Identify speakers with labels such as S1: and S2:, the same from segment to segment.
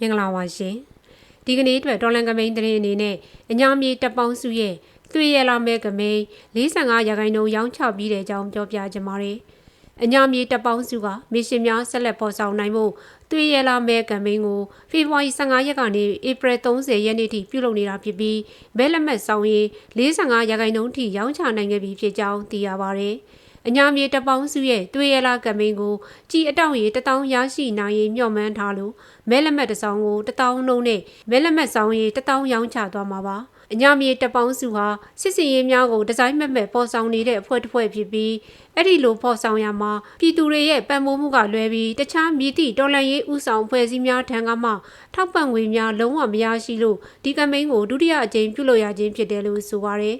S1: မင်္ဂလာပါရှင်ဒီကနေ့အတွက်ဒေါ်လန်ကမိန်သတင်းအနေနဲ့အညာမြေတပ်ပေါင်းစုရဲ့တွေ့ရလာမဲ့ကမိန်45ရာခိုင်နှုန်းရောင်းချပြီးတဲ့အကြောင်းပြောပြကြပါမယ်အညာမြေတပ်ပေါင်းစုကမစ်ရှင်များဆက်လက်ပေါ်ဆောင်နိုင်မှုတွေ့ရလာမဲ့ကမိန်ကိုဖေဖော်ဝါရီ15ရက်ကနေဧပြီ30ရက်နေ့ထိပြုလုပ်နေတာဖြစ်ပြီးမဲလက်မှတ်ဆောင်ရေး45ရာခိုင်နှုန်းထိရောင်းချနိုင်ခဲ့ပြီဖြစ်ကြောင်းသိရပါဗျ။ အညာမြေတပေါင်းစုရဲ့တွေ့ရလာကမင်းကိုကြည်အတောင့်ရီတထောင်ရရှိနိုင်ရင်မျှော်မှန်းထားလို့မဲလက်မှတ်တစ်စောင်ကိုတထောင်နှုံးနဲ့မဲလက်မှတ်ဆောင်ရီတထောင်ရောင်းချသွားမှာပါအညာမြေတပေါင်းစုဟာစစ်စင်ရေးများကိုဒီဇိုင်းမဲ့မဲ့ပေါ်ဆောင်နေတဲ့အဖွဲ့တစ်ဖွဲ့ဖြစ်ပြီးအဲ့ဒီလိုပေါ်ဆောင်ရမှာပြည်သူတွေရဲ့ပံ့ပိုးမှုကလွဲပြီးတခြားမြည်သည့်တော်လှန်ရေးဥဆောင်ဖွဲ့စည်းများထံကမှထောက်ပံ့ငွေများလုံးဝမရရှိလို့ဒီကမိန်းကိုဒုတိယအကြိမ်ပြုလုပ်ရခြင်းဖြစ်တယ်လို့ဆိုပါရယ်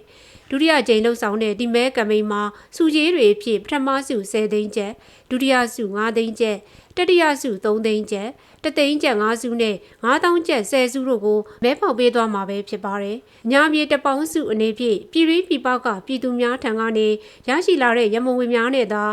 S1: ဒုတိယကြိမ်လှုပ်ဆောင်တဲ့ဒီမဲကမိန်မှာစုကြီးတွေဖြစ်ပထမစု10သိန်းကျပ်ဒုတိယစု9သိန်းကျပ်တတိယစု3သိန်းကျပ်တသိန်းကျပ်5စုနဲ့9000ကျပ်10စုတို့ကိုမဲဖောက်ပေးသွားမှာပဲဖြစ်ပါတယ်။ညာမြေတပေါင်းစုအနေဖြင့်ပြည်ရင်းပြည်ပကပြည်သူများထံကနေရရှိလာတဲ့ရမုံဝင်များနဲ့သာ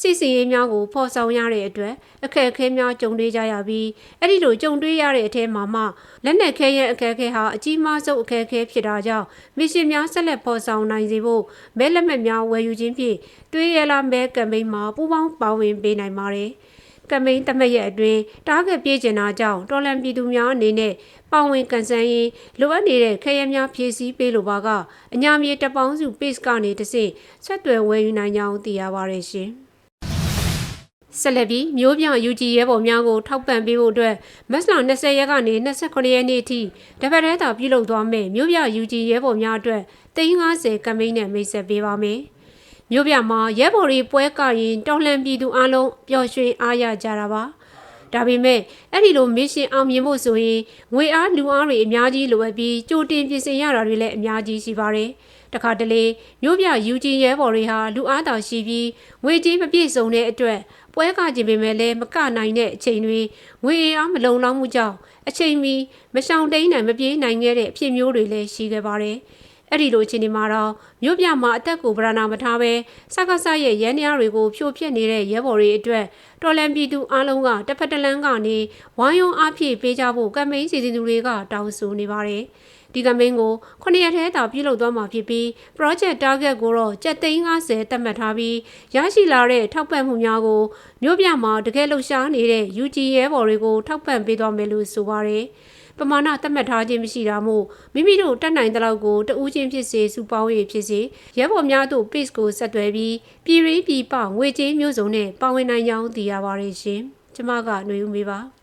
S1: စစ်စင်ရေးများကိုဖော်ဆောင်ရတဲ့အတွက်အခက်အခဲများကြုံတွေ့ကြရပြီးအဲ့ဒီလိုကြုံတွေ့ရတဲ့အထဲမှာမှလက်နက်ခဲရဲ့အခက်အခဲဟာအကြီးမားဆုံးအခက်အခဲဖြစ်တာကြောင့်မစ်ရှင်များဆက်လက်ဖော်ဆောင်နိုင်စေဖို့မဲလက်မှတ်များဝယ်ယူခြင်းဖြင့်တွေးရလာမဲကမ်ပိန်းမှာပူးပေါင်းပါဝင်ပေးနိုင်ပါတယ်။ကမိန်တမက်ရဲ့အတွင်းတားဂက်ပြေးကျင်တာကြောင့်တော်လန်ပြည်သူများအနေနဲ့ပါဝင်ကန်ဆန်းရေးလိုအပ်နေတဲ့ခရဲများဖြည့်ဆည်းပေးလိုပါကအညာမြေတပေါင်းစု page ကနေတဆင့်ဆက်သွယ်ဝယ်ယူနိုင်ကြောင်းသိရပါတယ်ရှင် ဆက်လက်ပြီးမျိုးပြောင် UG ရဲဘော်များကိုထောက်ပံ့ပေးဖို့အတွက်မတ်လ20ရက်ကနေ29ရက်နေ့အထိတပတ်တည်းသာပြုလုပ်သွားမယ်မျိုးပြောင် UG ရဲဘော်များအတွက်350ကမိန်းနဲ့မိတ်ဆက်ပေးပါမယ်။မြို့ပြမှာရဲဘော်တွေပွဲကရင်တော်လှန်ပြည်သူအလုံးပျော်ရွှင်အားရကြတာပါဒါပေမဲ့အဲ့ဒီလိုမစ်ရှင်အောင်မြင်ဖို့ဆိုရင်ငွေအားလူအားတွေအများကြီးလိုအပ်ပြီးကြိုတင်ပြင်ဆင်ရတာတွေလည်းအများကြီးရှိပါတယ် တခါတလေမြို့ပြယူဂျီရဲဘော်တွေဟာလူအားတောင်ရှိပြီးငွေကြီးမပြည့်စုံတဲ့အတွက်ပွဲကကြင်ပေမဲ့လည်းမကနိုင်တဲ့အချိန်တွေငွေအားမလုံလောက်မှုကြောင့်အချိန်မီမရှောင်တိန်နိုင်မပြေးနိုင်ခဲ့တဲ့အဖြစ်မျိုးတွေလည်းရှိခဲ့ပါတယ်။ အဲ့ဒီလိုအခြေအနေမှာတော့မြို့ပြမှာအသက်ကိုဗရဏာမထားပဲစကားဆရဲ့ရဲနေရတွေကိုဖြိုဖျက်နေတဲ့ရဲဘော်တွေအတွက်တော်လန်ပြည်သူအလုံးကတစ်ဖက်တစ်လမ်းကနေဝိုင်းယုံအားဖြည့်ပေးကြဖို့ကမ်ပိန်းစီစဉ်သူတွေကတောင်းဆိုနေပါတယ်ဒီကမင်းကိုခုနှစ်ရက်ထဲသာပြုလုပ်သွားမှာဖြစ်ပြီး project target ကိုတော့ကျပ်သိန်း50သတ်မှတ်ထားပြီးရရှိလာတဲ့ထောက်ပံ့မှုများကိုမြို့ပြမှာတကယ်လှုပ်ရှားနေတဲ့ UG ရဲဘော်တွေကိုထောက်ပံ့ပေးသွားမယ်လို့ဆိုပါတယ်။ ပမာဏသတ်မှတ်ထားခြင်းမရှိတာမို့မိမိတို့တက်နိုင်တဲ့လောက်ကိုတဦးချင်းဖြစ်စေစုပေါင်း၍ဖြစ်စေရဲဘော်များတို့ page ကိုဆက်သွယ်ပြီးပြည်ရင်းပြည်ပငွေကြေးမျိုးစုံနဲ့ပါဝင်နိုင်ကြောင်းသိရပါတယ်ရှင်။ကျမကຫນွေဦးမေပါ။